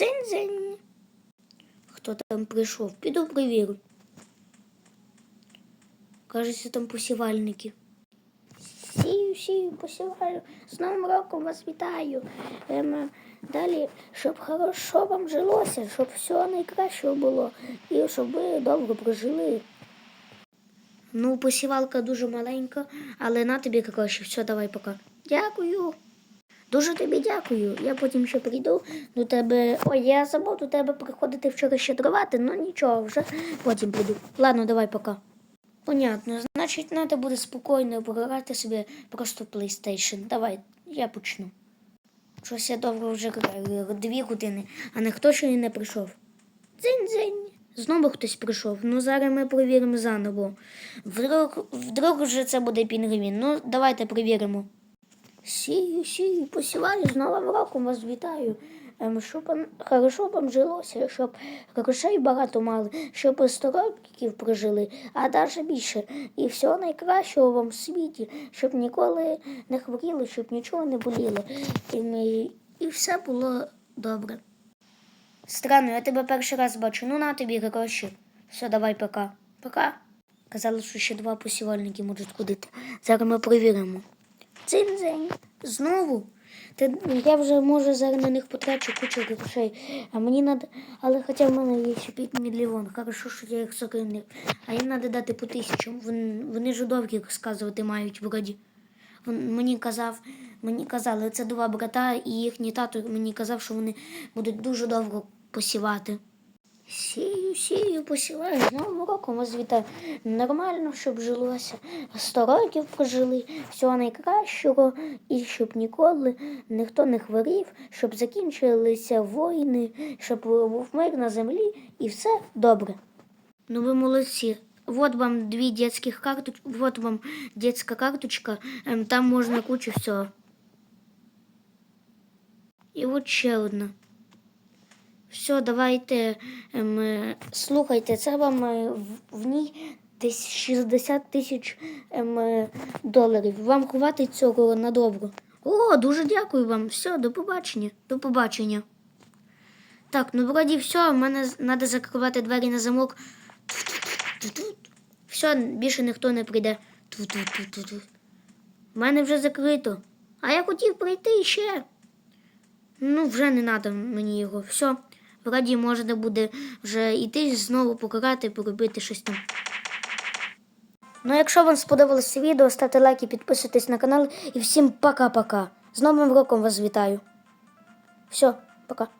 Дзень-дзень. Хто там прийшов? Піду перевірю. Кажеться, там посівальники. Сію, сію, посіваю. З Новим роком вас вітаю. Ем, далі, щоб хорошо вам жилося, щоб все найкраще було і щоб ви довго прожили. Ну, посівалка дуже маленька, але на тобі краще. Все, давай пока. Дякую. Дуже тобі дякую. Я потім ще прийду до тебе. Ой, я забув до тебе приходити вчора щедрувати, ну нічого, вже потім прийду. Ладно, давай пока. Понятно, значить, треба буде спокійно пограти собі просто PlayStation. Давай, я почну. Щось я довго вже граю, дві години, а ніхто ще й не прийшов. Дзинь-дзинь. Знову хтось прийшов. Ну зараз ми перевіримо заново. Вдруг, вдруг вже це буде пінгвін. Ну, давайте перевіримо. Сію, сію, посіваю, з Новим роком вас вітаю. Ем, щоб вам хорошо вам жилося, щоб грошей багато мали, щоб 100 років прожили, а навіть більше. І всього найкращого вам в світі, щоб ніколи не хворіли, щоб нічого не боліло. І, і все було добре. Странно, я тебе перший раз бачу. Ну на тобі гроші. Все, давай пока. Пока. Казали, що ще два посівальники можуть ходити. Зараз ми перевіримо. Дзинь-дзинь. Знову. Ти, я вже може зараз на них потрачу кучу грошей. А мені надо. Але хоча в мене є ще 5 мільйон. Хорошо, що я їх сокринив. А їм треба дати по тисячу. Вони, вони ж довгі розказувати мають вроді. Мені казав, мені казали, це два брата, і їхній тато мені казав, що вони будуть дуже довго посівати. Сію, сію, посіваю. З Новим роком вас вітаю. Нормально, щоб жилося. Сто років прожили, всього найкращого, і щоб ніколи ніхто не хворів, щоб закінчилися війни, щоб був мир на землі і все добре. Ну ви молодці. Вот вам дві детських карточки, вот вам детська карточка, ем, там можна кучу всього. І от ще одна. Все, давайте ем, слухайте, це вам е, в, ній десь 60 тисяч е, доларів. Вам хватить цього надовго. О, дуже дякую вам. Все, до побачення. До побачення. Так, ну вроді все, в мене треба закривати двері на замок. Все, більше ніхто не прийде. В мене вже закрито. А я хотів прийти ще. Ну, вже не треба мені його. Все. Вроді можна буде вже йти знову покарати, поробити щось там. Ну, якщо вам сподобалось відео, ставте лайки, підписуйтесь на канал і всім пока-пока. З Новим роком вас вітаю. Все, пока.